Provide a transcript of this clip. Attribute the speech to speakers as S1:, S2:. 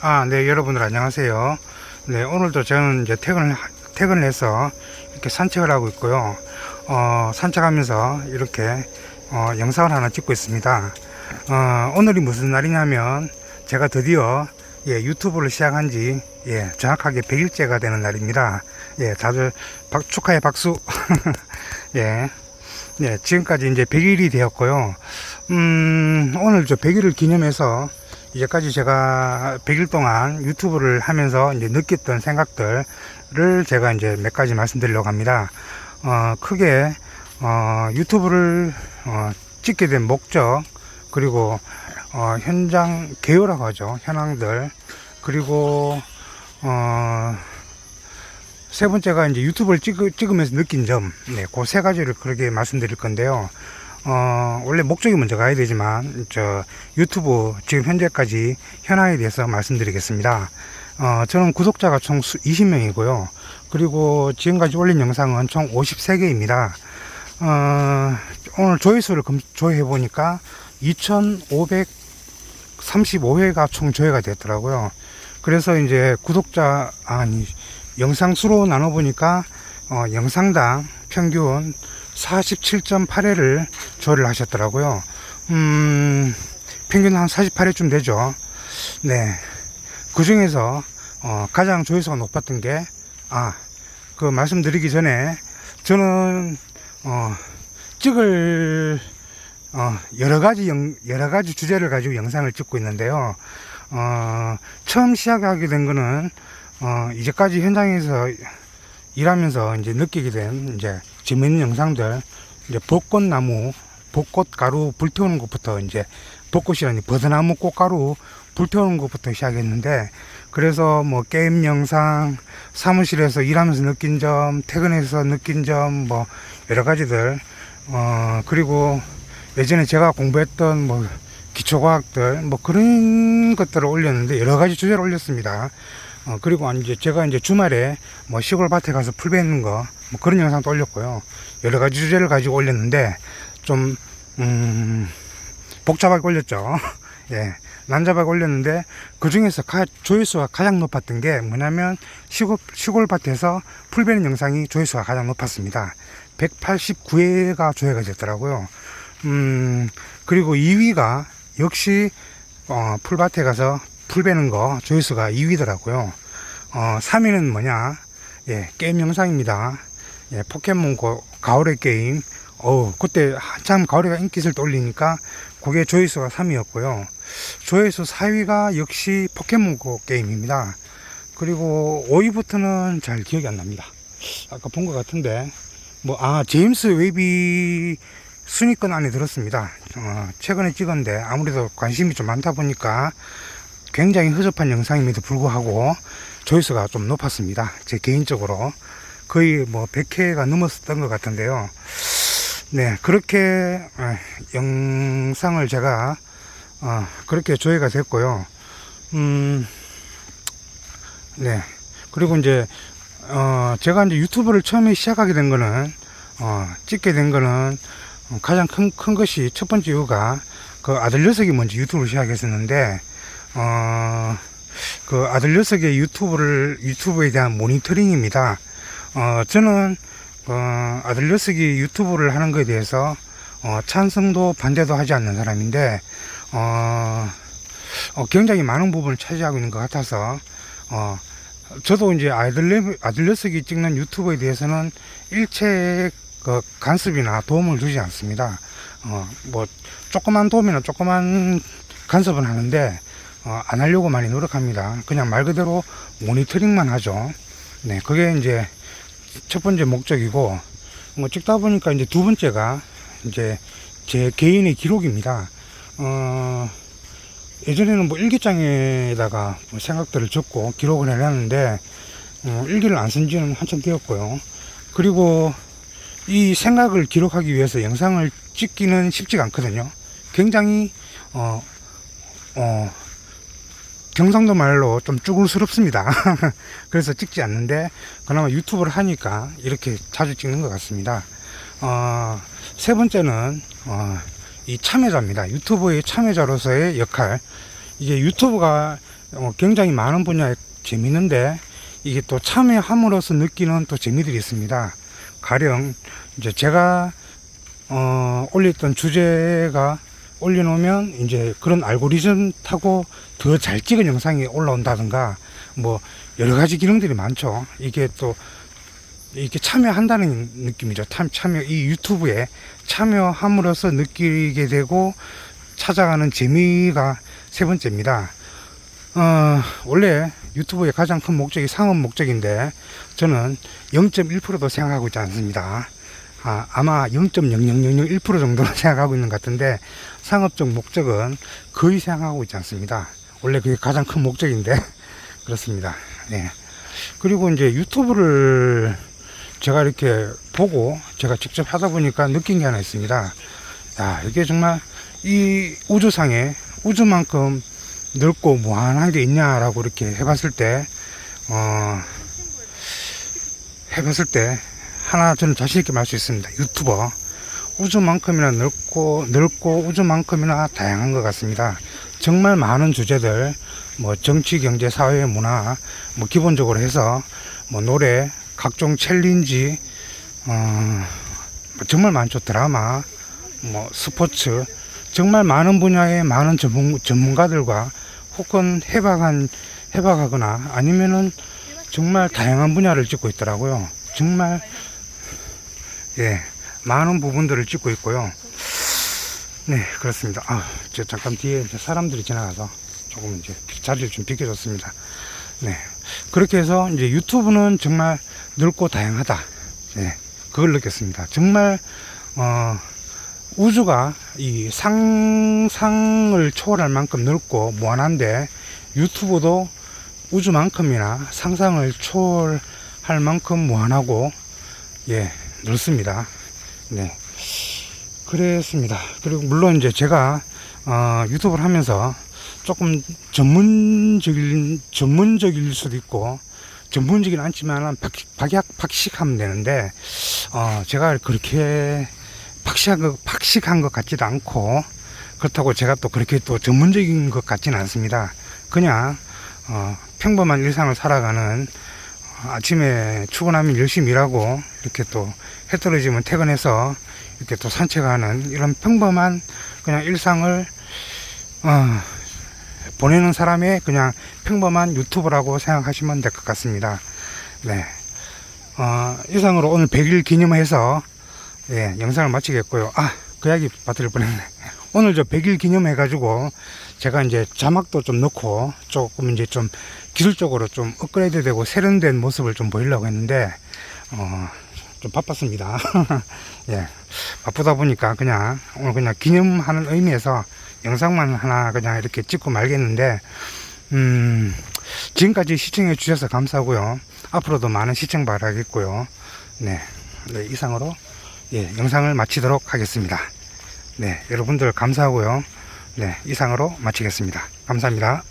S1: 아, 네, 여러분들 안녕하세요. 네, 오늘도 저는 이제 퇴근을, 하- 퇴근을 해서 이렇게 산책을 하고 있고요. 어, 산책하면서 이렇게, 어, 영상을 하나 찍고 있습니다. 어, 오늘이 무슨 날이냐면, 제가 드디어, 예, 유튜브를 시작한 지, 예, 정확하게 100일째가 되는 날입니다. 예, 다들 박, 축하의 박수. 예. 네, 지금까지 이제 100일이 되었고요. 음, 오늘 저 100일을 기념해서 이제까지 제가 100일 동안 유튜브를 하면서 이제 느꼈던 생각들을 제가 이제 몇 가지 말씀드리려고 합니다. 어, 크게, 어, 유튜브를, 어, 찍게 된 목적, 그리고, 어, 현장 개요라고 하죠. 현황들. 그리고, 어, 세 번째가 이제 유튜브를 찍, 찍으면서 느낀 점, 네, 그 세 가지를 그렇게 말씀드릴 건데요. 어, 원래 목적이 먼저 가야 되지만, 저, 유튜브 지금 현재까지 현황에 대해서 말씀드리겠습니다. 어, 저는 구독자가 총 20명이고요. 그리고 지금까지 올린 영상은 총 53개입니다. 어, 오늘 조회수를 검- 조회해 보니까 2,535회가 총 조회가 됐더라고요. 그래서 이제 구독자, 아니, 영상 수로 나눠 보니까, 어, 영상당 평균 47.8회를 조회를 하셨더라고요. 음, 평균 한 48회쯤 되죠. 네. 그 중에서, 어, 가장 조회수가 높았던 게, 아, 그 말씀드리기 전에, 저는, 어, 찍을, 어, 여러 가지 영, 여러 가지 주제를 가지고 영상을 찍고 있는데요. 어, 처음 시작하게 된 거는, 어, 이제까지 현장에서 일하면서 이제 느끼게 된 이제 재밌는 영상들, 이제 벚꽃나무, 벚꽃 가루 불태우는 것부터 이제 벚꽃이라니 버드나무 꽃가루 불태우는 것부터 시작했는데, 그래서 뭐 게임 영상, 사무실에서 일하면서 느낀 점, 퇴근해서 느낀 점, 뭐 여러 가지들, 어, 그리고 예전에 제가 공부했던 뭐 기초과학들, 뭐 그런 것들을 올렸는데 여러 가지 주제를 올렸습니다. 어, 그리고 이제 제가 이제 주말에 뭐 시골 밭에 가서 풀 베는 거, 뭐 그런 영상도 올렸고요. 여러 가지 주제를 가지고 올렸는데 좀, 음, 복잡하게 올렸죠. 예. 난잡하게 올렸는데 그 중에서 가, 조회수가 가장 높았던 게 뭐냐면 시골, 시골 밭에서 풀 베는 영상이 조회수가 가장 높았습니다. 189회가 조회가 됐더라고요. 음, 그리고 2위가 역시 어, 풀밭에 가서 풀 베는 거 조회수가 2위더라고요. 어, 3위는 뭐냐? 예, 게임 영상입니다. 예, 포켓몬 고, 가오레 게임. 어우, 그때 한참 가오레가 인기를 돌리니까 그게 조회수가 3위였고요. 조회수 4위가 역시 포켓몬 고 게임입니다. 그리고 5위부터는 잘 기억이 안 납니다. 아까 본 것 같은데. 뭐, 아, 제임스 웨이비 순위권 안에 들었습니다. 어, 최근에 찍었는데 아무래도 관심이 좀 많다 보니까 굉장히 허접한 영상임에도 불구하고 조회수가 좀 높았습니다. 제 개인적으로 거의 뭐 100회가 넘었었던 것 같은데요. 네, 그렇게 어, 영상을 제가 어, 그렇게 조회가 됐고요. 음, 네. 그리고 이제 어, 제가 이제 유튜브를 처음에 시작하게 된 거는 어, 찍게 된 거는 어, 가장 큰, 큰 것이 첫 번째 이유가 그 아들 녀석이 먼저 유튜브를 시작했었는데 어, 그 아들 녀석의 유튜브를 유튜브에 대한 모니터링입니다. 어, 저는 어, 아들 녀석이 유튜브를 하는 것에 대해서 어, 찬성도 반대도 하지 않는 사람인데 어, 어, 굉장히 많은 부분을 차지하고 있는 것 같아서 어, 저도 이제 아들, 아들 녀석이 찍는 유튜브에 대해서는 일체 그 간섭이나 도움을 주지 않습니다. 어, 뭐, 조그만 도움이나 조그만 간섭은 하는데, 어, 안 하려고 많이 노력합니다. 그냥 말 그대로 모니터링만 하죠. 네, 그게 이제 첫 번째 목적이고, 뭐 찍다 보니까 이제 두 번째가 이제 제 개인의 기록입니다. 어, 예전에는 뭐 일기장에다가 뭐 생각들을 적고 기록을 해놨는데 어, 일기를 안 쓴 지는 한참 되었고요. 그리고 이 생각을 기록하기 위해서 영상을 찍기는 쉽지가 않거든요. 굉장히 어, 어, 경상도 말로 좀 쭈글스럽습니다. 그래서 찍지 않는데 그나마 유튜브를 하니까 이렇게 자주 찍는 것 같습니다. 어, 세 번째는 어, 이 참여자입니다. 유튜브의 참여자로서의 역할. 이게 유튜브가 어, 굉장히 많은 분야에 재밌는데 이게 또 참여함으로써 느끼는 또 재미들이 있습니다. 가령 이제 제가 어, 올렸던 주제가 올려놓으면 이제 그런 알고리즘 타고 더 잘 찍은 영상이 올라온다든가 뭐 여러 가지 기능들이 많죠. 이게 또 이렇게 참여한다는 느낌이죠. 참, 참여, 이 유튜브에 참여함으로써 느끼게 되고 찾아가는 재미가 세 번째입니다. 어, 원래 유튜브의 가장 큰 목적이 상업 목적인데 저는 0.1%도 생각하고 있지 않습니다. 아, 아마 0.00001% 정도는 생각하고 있는 것 같은데 상업적 목적은 거의 생각하고 있지 않습니다. 원래 그게 가장 큰 목적인데 그렇습니다. 네. 그리고 이제 유튜브를 제가 이렇게 보고 제가 직접 하다 보니까 느낀 게 하나 있습니다. 야, 이게 정말 이 우주상에 우주만큼 넓고 무한한 게 있냐라고 이렇게 해봤을 때, 어, 해봤을 때, 하나 저는 자신있게 말수 있습니다. 유튜버. 우주만큼이나 넓고, 넓고 우주만큼이나 다양한 것 같습니다. 정말 많은 주제들, 뭐 정치, 경제, 사회, 문화, 뭐 기본적으로 해서 뭐 노래, 각종 챌린지, 어, 뭐 정말 많죠. 드라마, 뭐 스포츠, 정말 많은 분야의 많은 전문, 전문가들과 혹은 해박한, 해박하거나 아니면은 정말 다양한 분야를 찍고 있더라고요. 정말, 예, 많은 부분들을 찍고 있고요. 네, 그렇습니다. 아, 저 잠깐 뒤에 이제 사람들이 지나가서 조금 이제 자리를 좀 비켜줬습니다. 네. 그렇게 해서 이제 유튜브는 정말 넓고 다양하다. 예, 그걸 느꼈습니다. 정말, 어, 우주가 이 상상을 초월할 만큼 넓고 무한한데 유튜브도 우주만큼이나 상상을 초월할 만큼 무한하고 예 넓습니다. 네 그랬습니다. 그리고 물론 이제 제가 어, 유튜브를 하면서 조금 전문적일 전문적일 수도 있고 전문적이는 않지만 박약 박식하면 되는데 어, 제가 그렇게 박식한 것, 박식한 것 같지도 않고 그렇다고 제가 또 그렇게 또 전문적인 것 같지는 않습니다. 그냥 어, 평범한 일상을 살아가는 어, 아침에 출근하면 열심히 일하고 이렇게 또 해 떨어지면 퇴근해서 이렇게 또 산책하는 이런 평범한 그냥 일상을 어, 보내는 사람의 그냥 평범한 유튜브라고 생각하시면 될 것 같습니다. 네. 어, 이상으로 오늘 100일 기념해서 예, 영상을 마치겠고요. 아, 그 이야기 빠뜨릴 뻔했네. 오늘 저 100일 기념해가지고 제가 이제 자막도 좀 넣고 조금 이제 좀 기술적으로 좀 업그레이드 되고 세련된 모습을 좀 보이려고 했는데, 어, 좀 바빴습니다. 예, 바쁘다 보니까 그냥 오늘 그냥 기념하는 의미에서 영상만 하나 그냥 이렇게 찍고 말겠는데, 음, 지금까지 시청해 주셔서 감사하고요. 앞으로도 많은 시청 바라겠고요. 네, 네 이상으로 예, 영상을 마치도록 하겠습니다. 네, 여러분들 감사하고요. 네, 이상으로 마치겠습니다. 감사합니다.